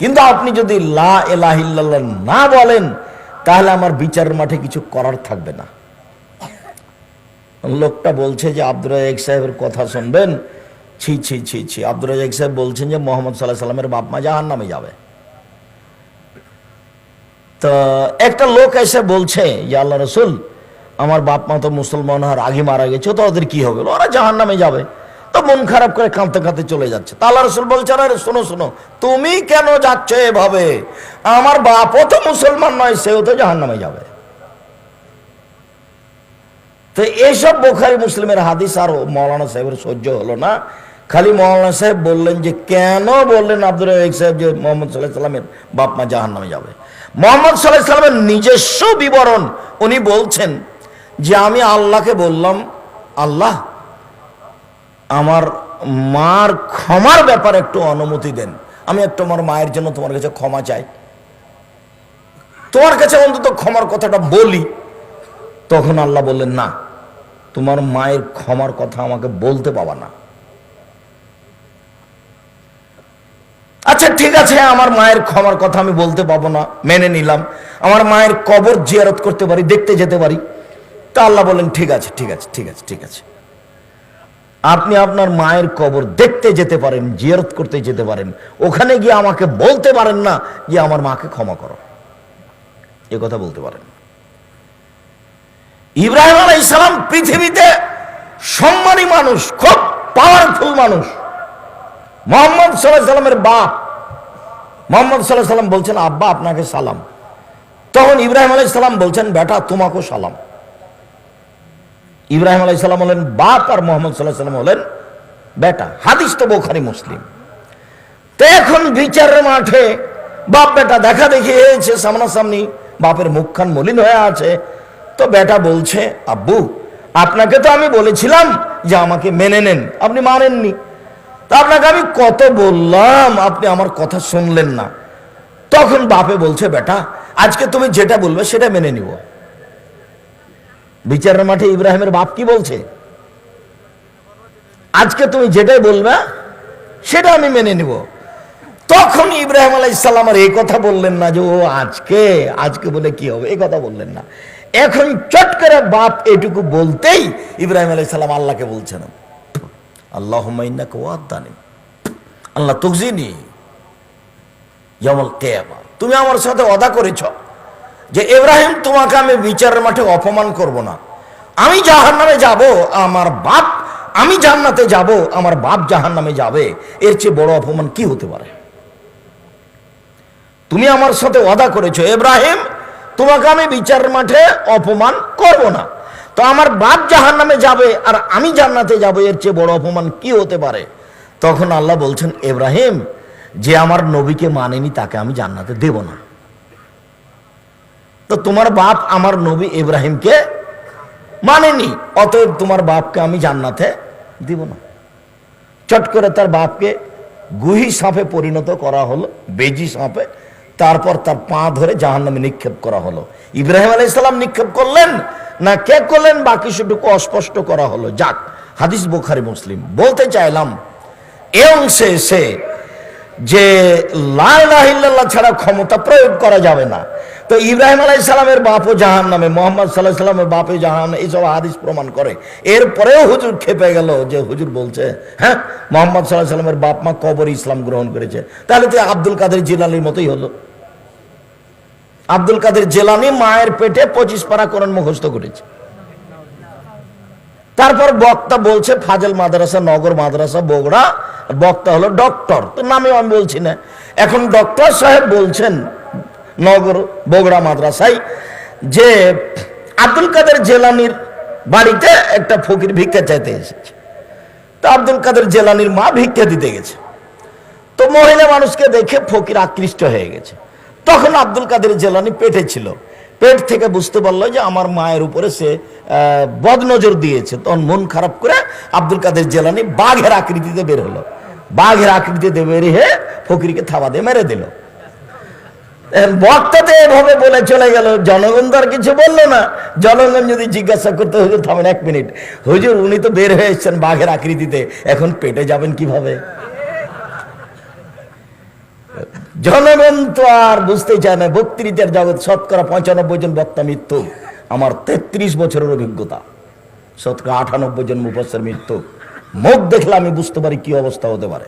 কিন্তু আপনি যদি লা এলাহিল্লাহ না বলেন, তাহলে আমার বিচারের মাঠে কিছু করার থাকবে না। লোকটা বলছে যে, আব্দুর রাজাক সাহেবের কথা শুনবেন? ছি ছি ছি ছি। আব্দুর রাজাক সাহেব বলছেন যে, মোহাম্মদ সাল্লাহ সাল্লামের বাপ মা জাহান নামে যাবে। তো একটা লোক এসে বলছে যে আল্লাহ রসুল, আমার বাপ মা তো মুসলমান হওয়ার আগে মারা গেছে, তো ওদের কি হবে? ওরা জাহান নামে যাবে। মন খারাপ করে কাঁদতে কাঁদতে চলে যাচ্ছে। তা রসুল বলছে আরে শোনো শোনো, তুমি কেন যাচ্ছ এভাবে? আমার বাপও তো মুসলমান নয়, সেও তো জাহান নামে যাবে। তো এইসব বোখারি মুসলিমের হাদিস আর মৌলানা সাহেবের সহ্য হলো না। খালি মৌলানা সাহেব বললেন যে, কেন বললেন আব্দুল রাজাক সাহেব যে মোহাম্মদ সাল্লাহ সাল্লামের বাপ মা জাহান নামে যাবে? মোহাম্মদ সাল্লাহ সাল্লামের নিজস্ব বিবরণ উনি বলছেন যে, আমি আল্লাহকে বললাম, আল্লাহ আমার মার ক্ষমার ব্যাপারে একটু অনুমতি দেন। আমি একটু আমার মায়ের জন্য তোমার কাছে ক্ষমা চাই। তোমার কাছে অন্তত ক্ষমার কথাটা বলি। তখন আল্লাহ বললেন, না, তোমার মায়ের ক্ষমার কথা আমাকে বলতে পাবা না। আচ্ছা ঠিক আছে, আমার মায়ের ক্ষমার কথা আমি বলতে পাবো না, মেনে নিলাম। আমার মায়ের কবর জিয়ারত করতে পারি, দেখতে যেতে পারি। তা আল্লাহ বললেন, ঠিক আছে ঠিক আছে ঠিক আছে ঠিক আছে। আপনি আপনার মায়ের কবর দেখতে যেতে পারেন, জিয়ারত করতে যেতে পারেন। ওখানে গিয়ে আমাকে বলতে পারেন না যে আমার মাকে ক্ষমা করো। এ কথা বলতে পারেন। ইব্রাহিম আলাই ইসলাম পৃথিবীতে সম্মানী মানুষ, খুব পাওয়ারফুল মানুষ। মোহাম্মদ সাল্লাহ সাল্লামের বাপ। মোহাম্মদ সাল্লাহ সাল্লাম বলছেন, আব্বা, আপনাকে সালাম। তখন ইব্রাহিম আলাই সালাম বলছেন, বেটা, তোমাকেও সালাম। ইব্রাহিম আলাই সাল্লাম হলেন বাপ আর মোহাম্মদ সাল্লাহ সাল্লাম হলেন বেটা। হাদিস তো বোখারি মুসলিম। তো এখন বিচারের মাঠে বাপ বেটা দেখা দেখি হয়েছে সামনাসামনি বাপের মুখখান মলিন হয়ে আছে। তো বেটা বলছে, আব্বু, আপনাকে তো আমি বলেছিলাম যে আমাকে মেনে নেন। আপনি মানেননি। তা আপনাকে আমি কত বললাম, আপনি আমার কথা শুনলেন না। তখন বাপে বলছে, বেটা, আজকে তুমি যেটা বলবে সেটা মেনে নিব। বিচারের মাঠে ইব্রাহিমের বাপ কি বলছে? আজকে তুমি যেটাই বলবে, সেটা আমি মেনে নিব। তখন ইব্রাহিম আলাই ইসলামের এই কথা বললেন না যে, ও, আজকে আজকে বলে কি হবে? এই কথা বললেন না। এখন চট করে বাপ এটুকু বলতেই ইব্রাহিম আলাই সাল্লাম আল্লাহকে বলছেন। আল্লাহ ওয়াদানি আল্লাহ তুকজিনি যেমন কেয়ামা। তুমি আমার সাথে অদা করেছ। যে ইব্রাহিম তোমাকে আমি বিচারের মাঠে অপমান করব না। আমি জাহান নামে যাব, আমার বাপ, আমি জান্নাতে যাব, আমার বাপ জাহান নামে যাবে। এর চেয়ে বড় অপমান কি হতে পারে? তুমি আমার সাথে ওয়াদা করেছ এব্রাহিম তোমাকে আমি বিচারের মাঠে অপমান করব না। তো আমার বাপ জাহান নামে যাবে আর আমি জান্নাতে যাব, এর চেয়ে বড় অপমান কি হতে পারে? তখন আল্লাহ বলছেন, ইব্রাহিম, যে আমার নবীকে মানেনি তাকে আমি জান্নাতে দেব না। তো তোমার বাপ আমার নবী ইব্রাহিমকে মানেনি, অতএব তোমার বাপকে আমি জান্নাতে দিব না। চট করে তার বাপকে গুহি সাপে পরিণত করা হলো, বেজি সাপে, তারপর তার পা ধরে জাহান নামে নিক্ষেপ করা হলো। ইব্রাহিম আলাই ইসলাম নিক্ষেপ করলেন? না, কে করলেন? বাকি সেটুকু অস্পষ্ট করা হলো। যাক, হাদিস বোখারি, মুসলিম। বলতে চাইলাম, এ অংশে এসে যে লাল্লাহ ছাড়া ক্ষমতা প্রয়োগ করা যাবে না। তো ইব্রাহিম আলাই সালামের বাপও জাহান নামে মোহাম্মদ সাল্লাহ সাল্লামের বাপে জাহান এইসব হাদিস প্রমাণ করে। এরপরেও হুজুর খেপে গেল যে হুজুর বলছে হ্যাঁ মোহাম্মদ সাল্লাহ সাল্লামের বাপ মা কবর ইসলাম গ্রহণ করেছে। তাহলে তো আব্দুল কাদের জিলানির মতোই হলো। আব্দুল কাদের জেলানি মায়ের পেটে পঁচিশ পারা কোরআন মুখস্থ করেছে। তারপর বক্তা বলছে, ফাজল মাদ্রাসা, নগর মাদ্রাসা, বগুড়া। বক্তা হলো ডক্টর। তো নামেও আমি বলছি না। এখন ডক্টর সাহেব বলছেন, নগর, বগুড়া মাদ্রাসায় যে আব্দুল কাদের জেলানির বাড়িতে একটা ফকির ভিক্ষা চাইতে এসেছে। তো আব্দুল কাদের জেলানির মা ভিক্ষা দিতে গেছে। তো মহিলা মানুষকে দেখে ফকির আকৃষ্ট হয়ে গেছে। তখন আব্দুল কাদের জেলানি পেটে ছিল। পেট থেকে বুঝতে পারল যে আমার মায়ের উপরে সে বদনজর দিয়েছে। তখন মন খারাপ করে আব্দুল কাদের জেলানি বাঘের আকৃতিতে বের হলো। বাঘের আকৃতিতে বেরিয়ে ফকিরকে থাবা দিয়ে মেরে দিল। বক্তাতে এভাবে বলে চলে গেল, জনগণ তো আর কিছু বলল না। জনগণ যদি জিজ্ঞাসা করতে হুজুর থামেন এক মিনিট। হুজুর, উনি তো বের হয়ে এসছেন বাঘের আকৃতিতে। এখন পেটে যাবেন কীভাবে? জনগণ তো আর বুঝতে চায় না, বক্তৃতার জগৎ, শতকরা পঁচানব্বই জন বক্তা মৃত্যু। আমার তেত্রিশ বছরের অভিজ্ঞতা, শতকরা আটানব্বই জন মুফাসের মৃত্যু। মুখ দেখলে আমি বুঝতে পারি কি অবস্থা হতে পারে।